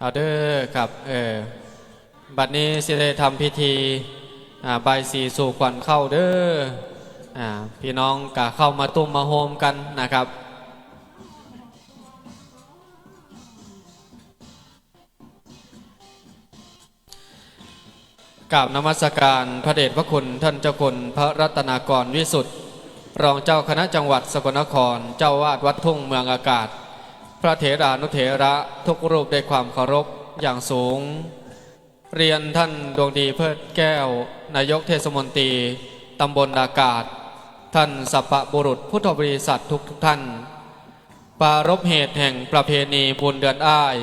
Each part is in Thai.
เอาเด้อครับเออบัดนี้สิได้ทำพิธีอ่าใบายสีสู่ขวัญเข้าเด้ออ่าพี่น้องกะเข้ามาตุ้มมาโฮมกันนะครับกราบนมัสการพระเดชพระคุณท่านเจ้าคุณพระรัตนากรวิสุทธิ์รองเจ้าคณะจังหวัดสกลนคร เจ้าวาดวัดทุ่งเมืองอากาศ ระเถรานุเถระทุกรูปได้ความเคารพอย่างสูง เรียนท่านดวงดีเพิดแก้ว นายกเทศมนตรีตำบลอากาศ ท่านสัปปะบุรุษพุทธบริษัททุกทุกท่าน ปารบเหตุแห่งประเพณีบุญเดือนอ้าย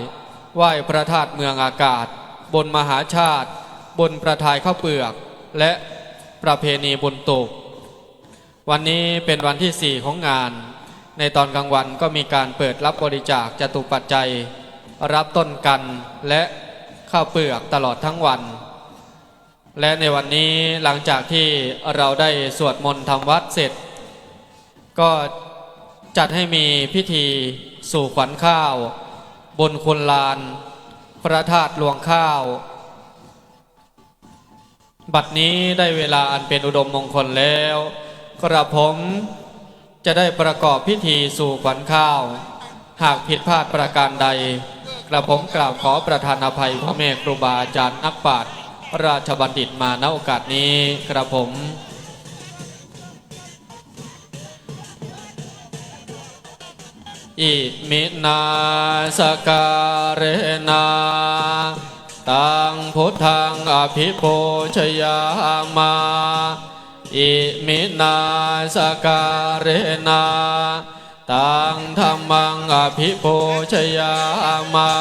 ไหว้พระธาตุเมืองอากาศ บนมหาชาติ บนประทายข้าวเปลือก และประเพณีบุญตกวันนี้เป็นวันที่4ของงาน ในตอนกลางวันก็มีการเปิดรับบริจาคจตุปัจจัย รับต้นกันและข้าวเปลือกตลอดทั้งวัน และในวันนี้หลังจากที่เราได้สวดมนต์ทำวัดเสร็จ ก็จัดให้มีพิธีสู่ขวัญข้าว บนคุณลาน พระธาตุหลวงข้าว บัดนี้ได้เวลาอันเป็นอุดมมงคลแล้วกระผม จะได้ประกอบพิธีสู่ขวัญข้าว หากผิดพลาดประการใด กระผมกล่าวขอประทานอภัยพ่อแม่ครูบาอาจารย์นักปราชญ์ราชบัณฑิตมาณโอกาสนี้กระผมอิมินาสการเนาตังพุทธังอภิโภชยามา อิมินาสการนาตังธรรมังอภิโภชยามา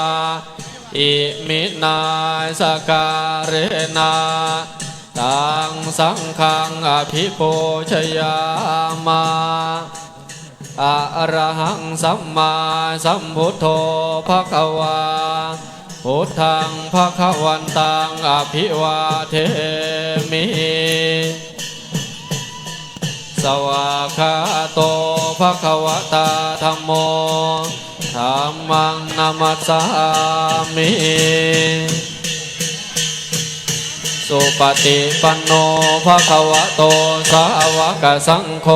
อิมินาสการนาตังสังฆังอภิโภชยามาอะระหังสัมมาสัมพุทโธภะคะวาพุทธังภะคะวันตังอภิวาเทมิ สวากาโตภะคะวะตาธัมโมธัมมังนามัสสามิสุปฏิปันโนภะคะวะโตสาวกสังโฆ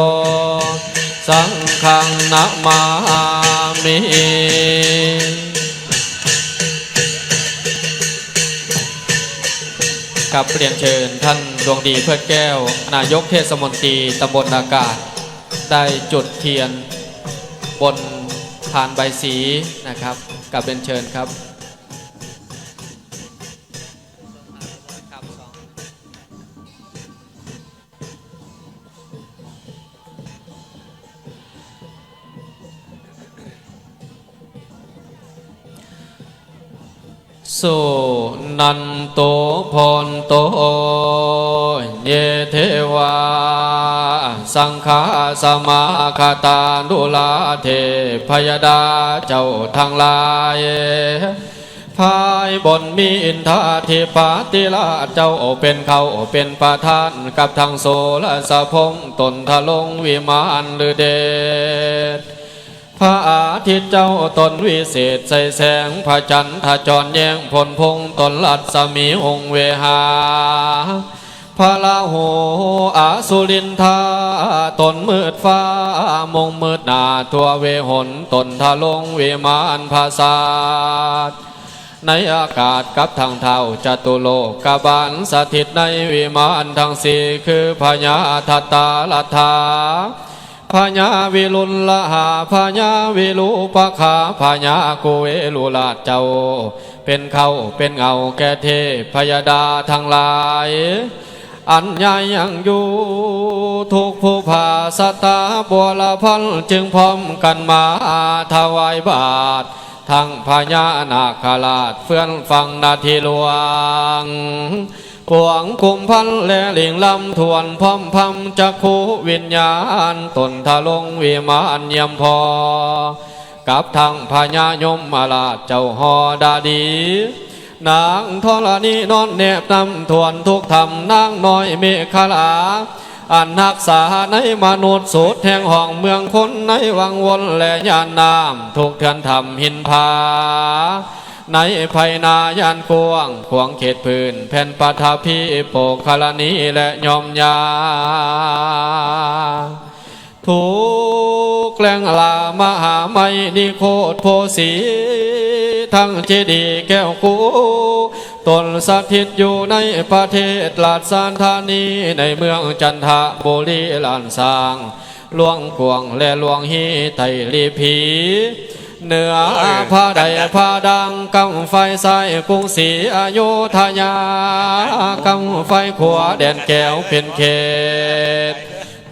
สังฆนะมามิ กับเรียนเชิญท่านดวงดีเพื่อแก้ว นายกเทศมนตรีตำบลอากาศ ได้จุดเทียนบนฐานใบสีนะครับกับเรียนเชิญครับสุ นันโตพรโตเยเทวา สังฆาสมาคาตานุลาเทพยดาเจ้าทั้งลายภายบนมีอินทาธิปาติลาเจ้าเป็นเขาเป็นประธานกับทางโสและสะพงตนทะลงวิมานหรือเดช พระอาทิตย์เจ้าตนวิเศษใส่แสงพระจันทร์จรแยงพลพงตนลัดสมีองค์เวหาพระลาโหอาสุรินทาตนมืดฟ้ามงมืดนาตัวเวหนตนทะลงเวมานภาษาในอากาศกับทางเท้าจตุโลกกบาลสถิตในวิมานทั้งสี่คือพญาทัตตาลัทธา พญาวิรุลละหาพญาวิรูปคาพญากุเวลุลาเจ้า เป็นเขาเป็นเงาแก่เทพยดาทั้งหลาย อันยายังอยู่ทุกผู้ภาสตาบัวละพันจึงพร้อมกันมาถวายบาท ทั้งพญานาคราชเฟื่อนฟังนาทีหลวง ปวงคุมพันและหลิงลำทวนพร้อมพำจักคูวิญญาณตนทะลงวิมานเยี่ยมพอ กับทั้งพญายมมาลาเจ้าหอดาดี นางธรณีนอนเนบนำทวนทุกธรรมนางน้อยเมฆลา อันนักษาในมนุษย์สุดแห่งห้องเมืองคนในวังวนและยานน้ำทุกเทือนธรรมหินพา ในภายนายานกวงขวงเขตพื้นแผ่นปฐพีโปกคลนีและยอมยา ทุกแกลงลามหาไมนิโคตโพสีทั้งเจดีแก้วกูตนสถิตอยู่ในประเทศลาดสานธานีในเมืองจันทบุรีลานสางหลวงกวงและหลวงฮีไตลีผี เหนือผ้าใดผ้าดังกำไฟใสกรุงศรีอยุธยากำไฟขวาแดนแก้วเป็นเขต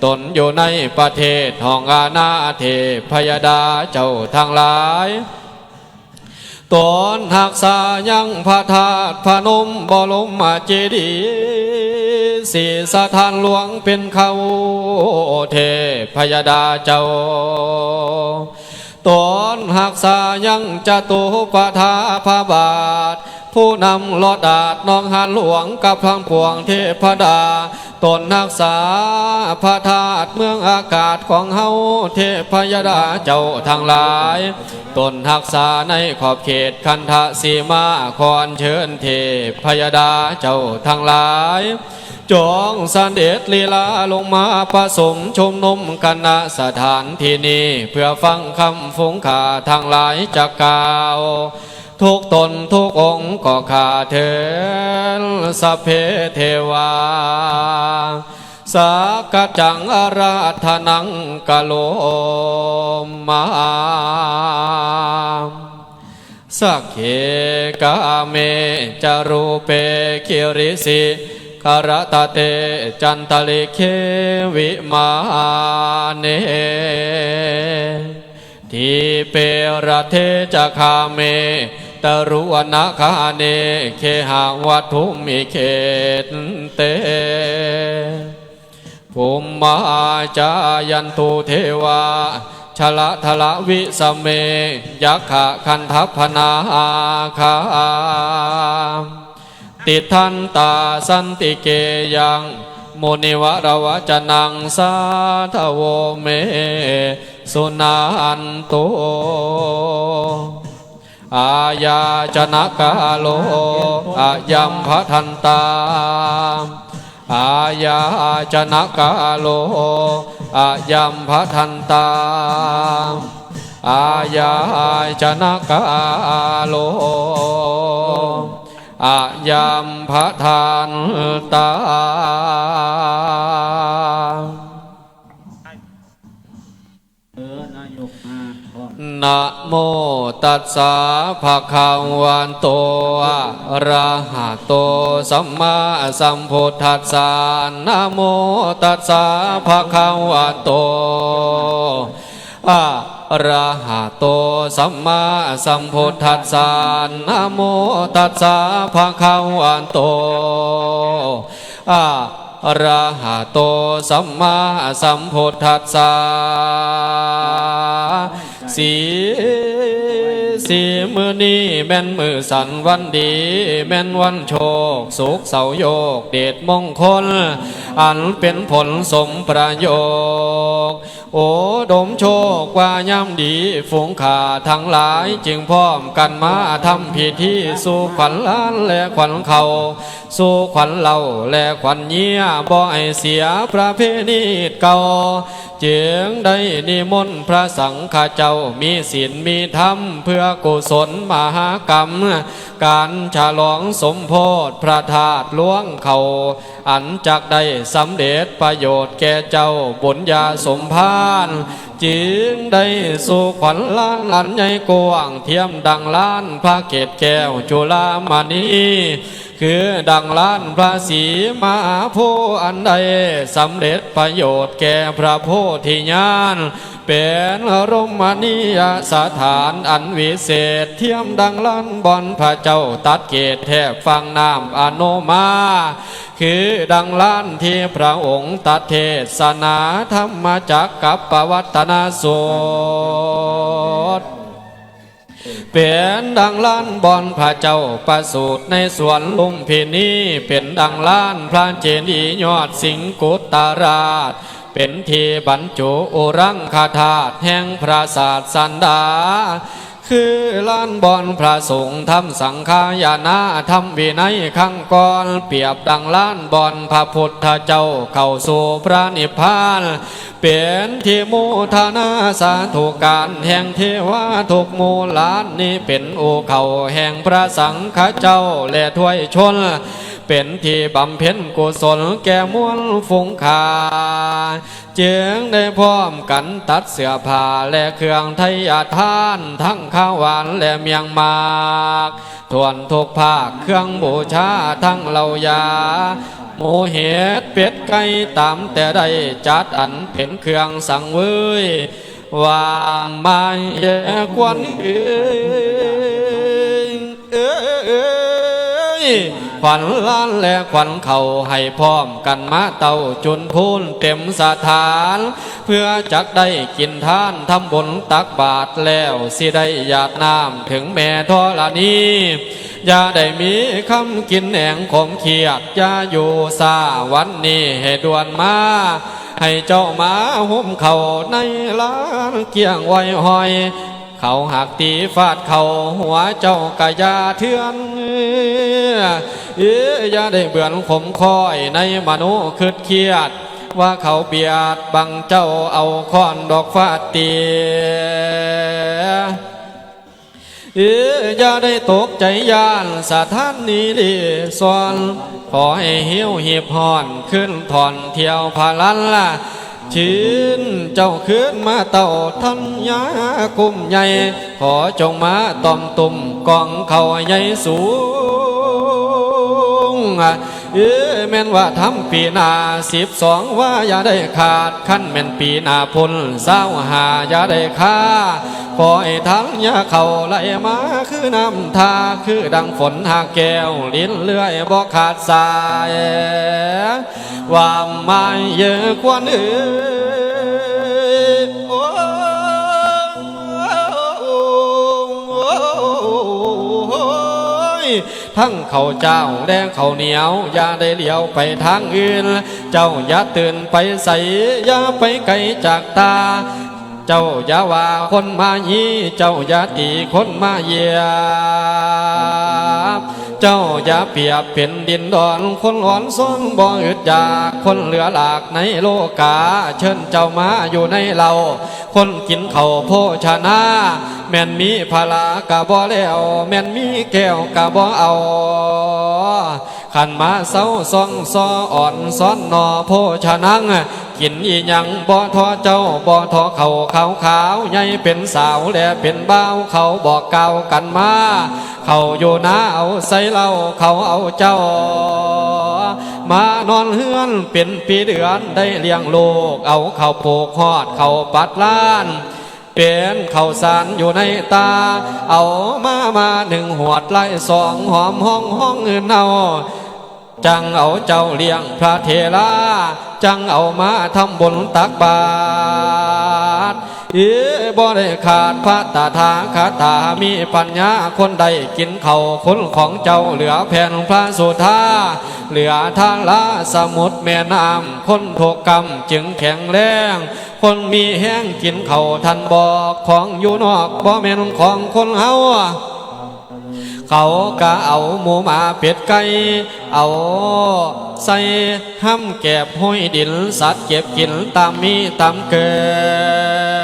ตนอยู่ในประเทศห้องอาณาเทพยดาเจ้าทั้งหลายตนหักษายังพระธาตุพนมบรมเจดีสีสถานหลวงเป็นเขาเทพยดาเจ้า ตนหักษายังจะตุปทาพระบาท ผู้นำลอดดาดน้องหันหลวงกับพังพวงเทพดา ตนนักษาพระธาตุเมืองอากาศของเฮาเทพยดาเจ้าทั้งหลาย ตนหักษาในขอบเขตคันธสีมาคอนเชิญเทพยดาเจ้าทั้งหลาย จองสันเดชลีลาลงมาผสมชมนมกันณสถานที่นี้เพื่อฟังคำฟงขาทางหลายจากกล่าว ทุกตนทุกองก็ขาเถินสเพเทวา สากจังอาราธนังกะโลมาสักเขกาเมจารูเปคิริสิ คารตเตจันตลิเควิมาเนทีเปรเทจคาเมตรุวนาคาเนเคหาวัตุมิเขตเตภูมิมาจายันตุเทวาชละทละวิสเมยักขะคันทัพพนาคา ติทันตาสันติเกยังโมนิวะรวจนังสาทโวเม สุนันโต อาญาจนะกาโลอายัมพะทันตา อาญาจนะกาโลอายัมพะทันตา อาญาจนะกาโล อายัมพระทันตานายกมาพร้อมนะโมตัสสะภะคะวันโตอะระหะโตสัมมาสัมพุทธัสสะนะโมตัสสะภะคะวันโต อะระหะโตสัมมาสัมพุทธัสสะนะโมตัสสะภะคะวันโตอะระหะโตสัมมาสัมพุทธัสสะสีสีมือนี้แม่นมือสันวันดี แม่นวันโชคสุขเสาโยก เดชมงคล อันเป็นผลสมประโยค โอ้ดมโชคว่าย่ำดีฝูงขาทั้งหลายจึงพร้อมกันมาทำพิธีสู่ขวัญล้านและขวัญเขา สู่ขวัญเราและขวัญเยียบ่ให้เสียประเพณีเก่าจึงได้นิมนต์พระสังฆเจ้ามีศีลมีธรรม เพื่อกุศลมหากรรม การฉลองสมโพธิพระธาตุล้วงเขา อันจักได้สำเร็จประโยชน์แก่เจ้าบุญญาสมภารจึงได้สู่ขวัญล้านอันใหญ่กว้างเทียมดังล้านพระเกศแก้วจุลามณี คือดังล้านพระศรีมาโพธิ์อันใดสำเร็จประโยชน์แก่พระโพธิญาณเป็นรมณียสถานอันวิเศษ เทียมดังล้านบอนพระเจ้าตัดเกตแทบฟังน้ำอโนมา คือดังล้านที่พระองค์ตัดเทศนาธรรมจักกับปวัตนาสูตร เป็นดังล้านบอนพระเจ้าประสูตรในสวนลุมพินีเป็นดังล้านพระเจดีย์ยอดสิงกุตาราช เป็นที่บรรจุอรังคาธาตุแห่งพระศาสสันดา คือล้านบอนพระสงฆ์ทำสังฆายานาทำวินัยขังก่อนเปรียบดังล้านบอนพระพุทธเจ้าเข้าสู่พระนิพพานเป็นที่โมทนาสาธุการแห่งเทวาทุกมูลานนี้เป็นโอเขาแห่งพระสังฆเจ้าและถ้วยชน เป็นที่บำเพ็ญกุศลแก่มวลฝูงขา จึงได้พร้อมกันตัดเสื้อผ้าและเครื่องไทยทาน ทั้งข้าวหวานและเมียงมากทวนทุกภาคเครื่องบูชาทั้งเหล่ายาหมูเห็ดเป็ดไก่ตามแต่ได้จัดอันเป็นเครื่องสังเวยวางไมาเยกวนเอ้ ขวัญล้านและขวัญเข่าให้พร้อมกันมาเต่าจุนพูนเต็มสถาน เพื่อจักได้กินทานทำบุญตักบาตรแล้วสิได้หยาดน้ำถึงแม่ทอลนีอย่าได้มีคำกินแหงขมเขียดอย่าอยู่ซาวันนี้ให้ด่วนมาให้เจ้ามาหุ้มเข่าในล้านเกี่ยงไว้หอย เขาหักตีฟาดเขาหัวเจ้ากะยาเทือนเอ้ยยาได้เบื่อนขมคอยในมโนคืดเครียด ว่าเขาเบียดบังเจ้าเอาค้อนดอกฟาดเตียเอ้ยอย่าได้ตกใจยานสถานนี้ดีสอนขอให้เหิวหีบหอนขึ้นถอนเที่ยวพาลันละ ชินเจ้าขึ้นมาเต่าทันยาคุ้มใหญ่ ขอจงมาตอมตุ่มกองเขาใหญ่สูง เอแม่นว่าทำปีนาสิบสองว่าอย่าได้ขาดขั้นแม่นปีนาพุนเศร้าหาอย่าได้ค่าคอยทั้งยาเขาไหลมาคือน้ำทาคือดังฝนหากแก้วลิ้นเลื่อยบ่ขาดสายว่าไม่เยอะกว่าเอ้ ทั้งเขาเจ้าแดงเขาเหนียว อย่าได้เลี้ยวไปทางอื่น เจ้าอย่าตื่นไปใส่อย่าไปไกลจากตา เจ้าอย่าว่าคนมายีเจ้าอย่าตีคนมาเยีย เจ้าอย่าเปียบเป็นดินดอนคนอ่อนซ้อนบ่อึดอยากคนเหลือหลากในโลกา เชิญเจ้ามาอยู่ในเรา คนกินเขาโภชนาแม่นมีพลากะบ่แล้วแม่นมีแก้วกะบ่เอาขันมาเศร้าซองซออ่อนซ้อนนอโภชนังกินอีหยังบ่ทอเจ้าบ่ทอเขาขาวขาวใหญ่เป็นสาวและเป็นบ้าวเขาบอกเก่าวกันมา เขาอยู่นาเอาใส่เหล้าเขาเอาเจ้ามานอนเฮือนเป็นปีเดือนได้เลี้ยงลูกเอาเขาโปกหอดเขาปัดล้านเป็นข้าวสารอยู่ในตา เอามามาหนึ่งหัวดไล่สองหอมห้องห้องอื่นเอาจังเอาเจ้าเลี้ยงพระเทลาจังเอามาทำบุญตักบาตร เอ้บ่ได้ขาดพระตาทาคาตามีปัญญาคนใดกินเขาคนของเจ้าเหลือแผ่นพระสุธาเหลือทางละสมุทรแม่น้ำคนโทกรรมจึงแข็งแรงคนมีแห้งกินเขาทันบอกของอยู่นอกบ่แม่นของคนเฮาเขาก็เอาหมูหมาเป็ดไก่เอาใส่ห้ำแก็บห้อยดินสัตว์เก็บกินตามมีตามเกิด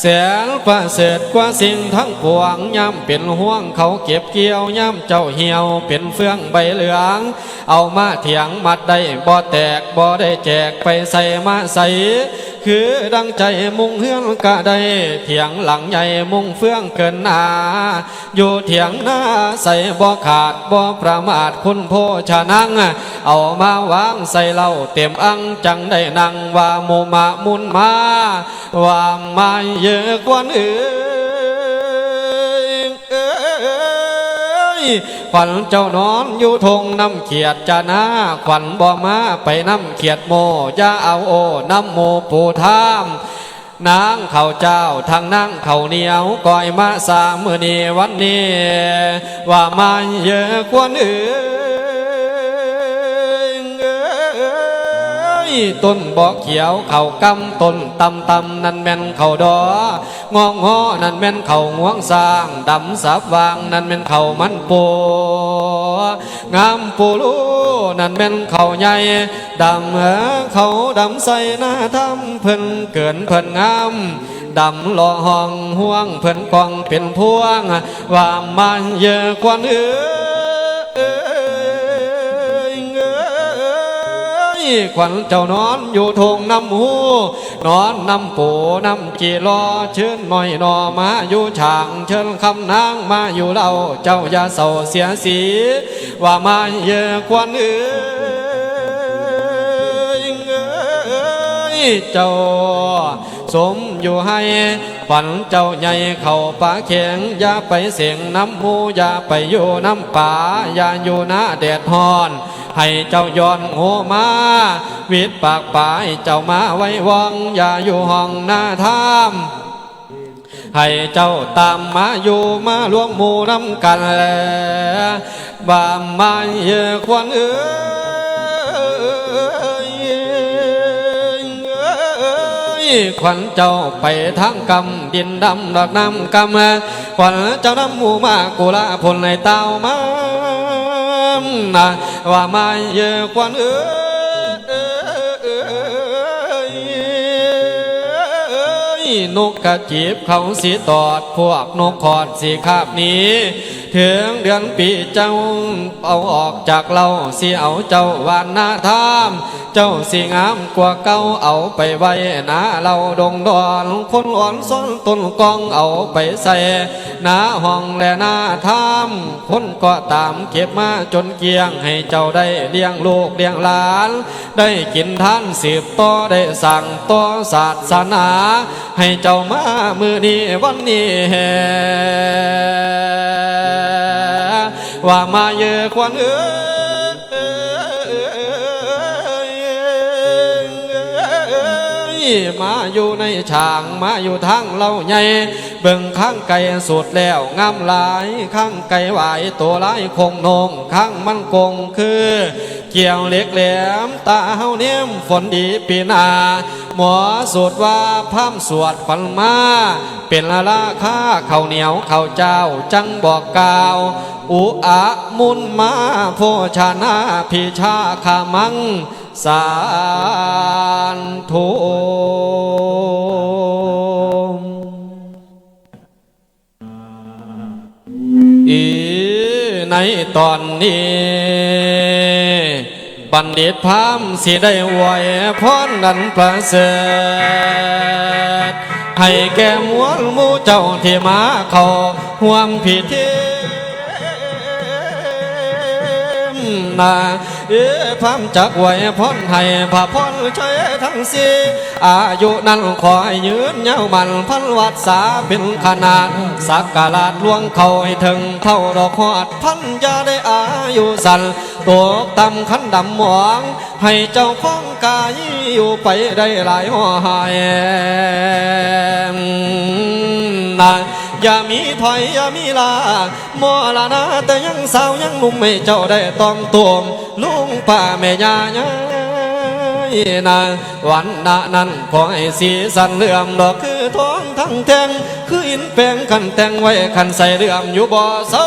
แสนกว่าเศษกว่าสิ่งทั้งปวงย่ำเป็นห่วงเขาเก็บเกี่ยวย่ำเจ้าเหี่ยวเป็นเฟื่องใบเหลือง เอามาเถียงมัดได้บ่แตกบ่ได้แจกไปใส่มาใส่คือดังใจมุงเฮือนกะได้เถียงหลังใหญ่มุงเฟื่องเกินหนาอยู่เถียงหน้าใส่บ่ขาดบ่ประมาทคุณโพชนัง เอามาวางใส่เหล้าเต็มอังจังได้นั่งว่าโมมามุนมาว่ามาเยอะกว่าอื่นเอ้ยขวัญเจ้านอนอยู่ทงน้ำเขียดจานาขวัญบ่มาไปน้ำเขียดโมอย่าเอาโอน้ำโมปูทามนางเขาเจ้าทางนางเขาเหนียวก้อยมาสามมือนีวันนี้ว่ามาเยอะกว่าอื่นเอ้ ต้นบอกเขียวเขากำต้นตำตำนั่นแม่นเขาดององงอนั่นแม่นเขางวงสร้างดำสับวางนั่นแม่นเขามันปูงามปูรูนั่นแม่นเขาใหญ่ดำเอเขาดำใส่หน้าทำเพิ่นเกินเพิ่นงามดำหล่อห้องห่วงเพิ่นกองเป็นพวงว่ามันเยอะกว่าเอ้อ ขวัญเจ้านอนอยู่ทงน้ำหูนอนน้ำปูน้ำจีรอเชิญหน่อยหนอมาอยู่ช่างเชิญคำนางมาอยู่เราเจ้าอย่าเศร้าเสียสีว่ามาเยอะกว่าเอยเอ้ยเจ้าสมอยู่ให้ฝันเจ้าใหญ่เข้าป่าเข็งอย่าไปเสียงน้ำหูอย่าไปอยู่น้ำป่าอย่าอยู่หน้าแดดฮอน ให้เจ้าย้อนโงมาวิดปากปายเจ้ามาไว้วังอย่าอยู่ห้องหน้าถ้ำให้เจ้าตามมาอยู่มาล่วงหมู่น้ำกันแลบามมาเยควันเอ้ยขวัญเจ้าไปทางกำดินดำดอกน้ำกำขวัญเจ้าน้ำหมูมากุลาพลในเต้ามา นะว่ามาเยอะกวัญเอ้ยนกกระจีบเขาสีตอดพวกนกขอดสีคาบนี้ถึงเดือนปีเจ้าเอาออกจากเราเสิเอาเจ้าวานนาทามเจ้าสิงามกว่าเก่าเอาไปไว้นาเราดงดอนคนอ่อนซ้อนต้นกองเอาไปใส่นาห้องและนาทามคนก็ตามเก็บมาจนเกลียงให้เจ้าได้เลี้ยงลูกเลี้ยงหลาน ได้กินท่านสืบต่อได้สั่งต่อศาสนา ให้เจ้ามามือนี้วันนี้แฮ ว่ามาเยอะควันเอ้มาอยู่ในช่างมาอยู่ทางเล่าใหญ่เบิ่งข้างไก่สุดแล้วงามหลายข้างไก่ไหวตัวลายคงนงข้างมันคงคือ เกี่ยวเล็กแหลมตาเฮาเนียมฝนดีปีนา หมอสูตรว่าพร่ำสวดฝันมา เป็นละราคาข้าวเหนียวข้าวเจ้าจังบอกกล่าว อุอะมุนมาโพชานาพิชาขามัง สารทุมอีในตอนนี้ บัณฑิตพามสิได้ไหวพรนันประเสริฐให้แก่มวลมู่เจ้าที่มาเขาห่วมพิธี นาเอ้พามจักไหวพรให้พระพรใช้ทั้งสี่อายุนั้นขอให้ยืนยาวมันพันวัดสาเป็นขนาด สักการะล่วงเขาให้ถึงเท่าดอกหอดพันจะได้อายุสันตัวตำขันดำหมอง ให้เจ้าพ้องกายอยู่ไปได้หลายหัวหายนะ อย่ามีถอยอย่ามีลามัวละนะแต่ยังสาวยังหนุ่มไม่เจ้าได้ต้องตวมลุงป้าแม่ยาญานาวันนานั้นขอให้สีสันเลื่อมดอกคือท้องทั้งแทงคืออินแปลงขันแตงไว้ขันใส่เลื่อมอยู่บ่อเศร้า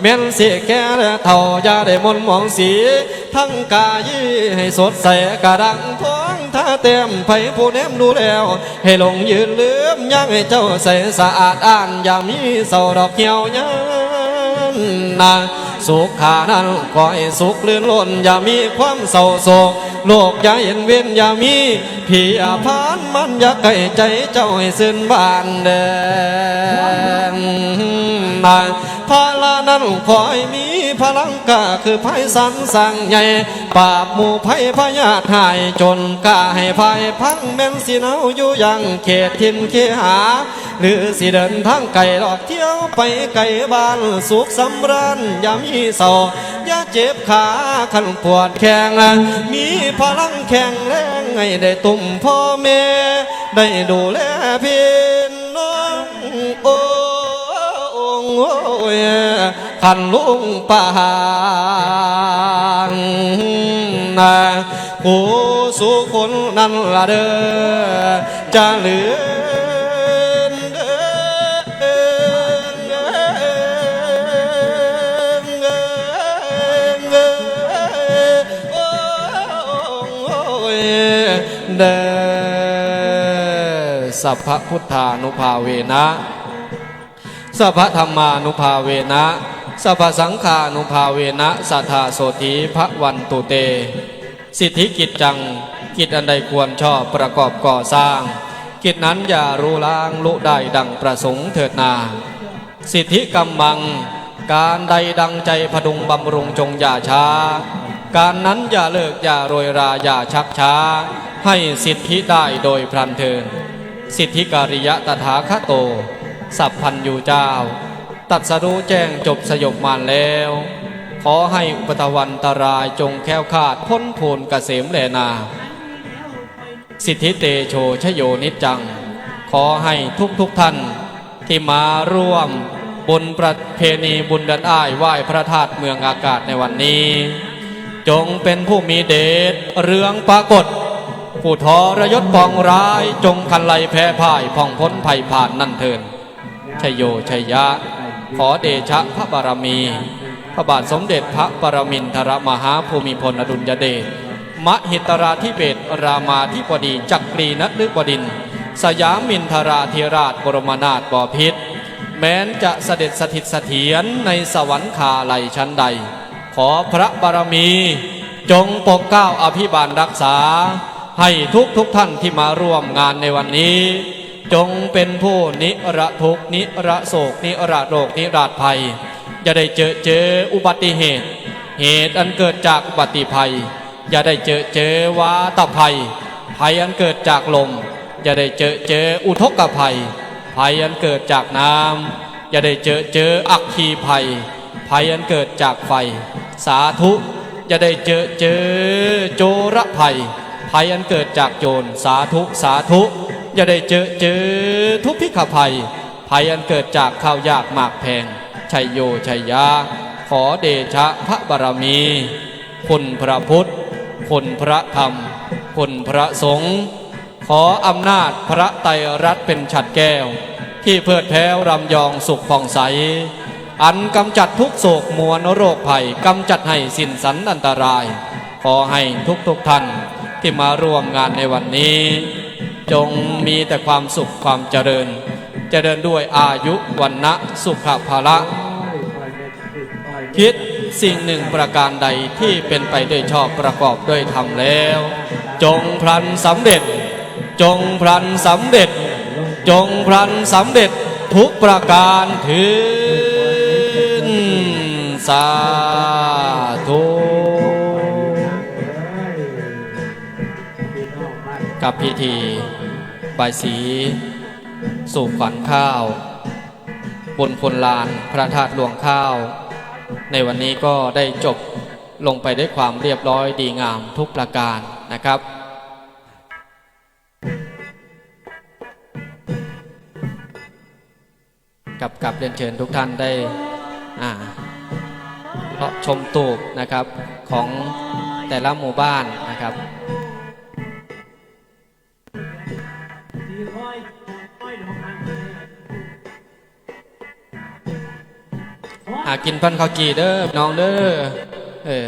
แม่นสียแก่และเท่าอย่าได้มนมองสี ทั้งกายีให้สดใสกระดังท้อ ท่าเต็มไผผู้เนมดูแล้ว ให้ลงยืนลืมยังให้เจ้าใสสะอาดอ่านอย่ามีเศร้าดอกเหี่ยวยันนา สุขขานั้นขอให้สุขลื่นล้นอย่ามีความเศร้าโศกโลกอย่าเห็นเวียนอย่ามีผีอาพานมันอย่าไก่ใจเจ้าให้สิ้นบ้านแดงนายพาลานั้นขอให้มีพลังกาคือไพสันสั่งใหญ่ปราบหมู่ไพพยาหายจนกาให้ไพพังแม่นสิเนาอยู่ยังเขตทินเคหา หรือสิเดินทางไกลหลอกเที่ยวไปไกลบ้านสุขสำราญยามเศร้าอย่าเจ็บขาขันปวดแข้งมีพลังแข็งแรงให้ได้ตุ่มพ่อแม่ได้ดูแลพี่น้องโอ้ยขันลุงป่านนะผู้สุคนนั่นละเด้อจะเหลือ เดสัพพพุทธานุภาเวนะสัพพธรรมานุภาเวนะสัพพสังฆานุภาเวนะสัทธาโสธีพระวันตุเต สิทธิกิจจังกิจอันใดควรชอบประกอบก่อสร้าง กิจนั้นอย่ารู้ล้างลุได้ดังประสงค์เถิดนา สิทธิกรรมมัง การใดดังใจพดุงบำรุงจงอย่าช้า การนั้นอย่าเลิกอย่าโรยราอย่าชักช้า ให้สิทธิได้โดยพลันเทิน สิทธิการิยะตถาคโต สัพพันยูเจ้า ตัดสรู้แจ้งจบสยบมานแล้ว ขอให้อุปตะวันตรายจงแค้วคลาดพ้นโพนเกษมแลนา สิทธิเตโชชโยนิจจัง ขอให้ทุกทุกท่านที่มาร่วมบุญประเพณีบุญดันอ้ายไหว้พระธาตุเมืองอากาศในวันนี้ จงเป็นผู้มีเดชเรืองปรากฏ ผู้ทรยศปองร้ายจงคันไลแพ้พ่ายผ่องพ้นภัยผ่านนั่นเทินชยโยชยยะ ขอเดชะพระบารมี พระบาทสมเด็จพระปรมินทรมหาภูมิพลอดุลยเดชมหิตราธิเบศรามาธิบดีจักรีนฤบดิน สยามินทราธิราชบรมนาถบพิษแม้นจะเสด็จสถิตเสถียรในสวรรคาลัยชั้นใด ขอพระบารมี จงปกเก้าอภิบาลรักษา ให้ทุกทุกท่านที่มาร่วมงานในวันนี้ จงเป็นผู้นิระทุกนิระโศกนิระโรคนิราชภัยอย่าได้เจอเจออุบัติเหตุ เหตุอันเกิดจากอุบัติภัย อย่าได้เจอเจอวาตภัย ภัยอันเกิดจากลมอย่าได้เจอเจออุทกภัย ภัยอันเกิดจากน้ำอย่าได้เจอเจออัคคีภัย ภัยอันเกิดจากไฟ สาธุอย่าได้เจอเจอโจรภัย ภัยอันเกิดจากโจรสาธุสาธุอย่าได้เจอเจอทุพพิฆภัย ภัยอันเกิดจากข้าวยากหมากแพงชัยโยชัยยา ขอเดชะพระบารมีคุณพระพุทธคุณพระธรรมคุณพระสงฆ์ขออำนาจพระไตรรัตน์เป็นฉัดแก้ว ที่เพิดแพ้วรำยองสุขผ่องใส อันกำจัดทุกโศกมวลโรคภัยกำจัดให้สิ้นสันอันตราย ขอให้ทุกทุกท่านที่มาร่วมงานในวันนี้ จงมีแต่ความสุขความเจริญ เจริญด้วยอายุวันนะสุขภาละคิดสิ่งหนึ่งประการใดที่เป็นไปด้วยชอบประกอบด้วยธรรมแล้ว จงพลันสำเร็จ จงพลันสำเร็จ จงพลันสำเร็จทุกประการถึง สาธุกับพิธีบายสีสู่ขวัญข้าว บนพลลานพระธาตุหลวงข้าว ในวันนี้ก็ได้จบลงไปด้วยความเรียบร้อยดีงามทุกประการนะครับกับกับเรียนเชิญทุกท่านได้อ่า ชมตูบนะครับของแต่ละหมู่บ้านนะครับหากินพันข้าวกีเด้อน้องเด้อเออ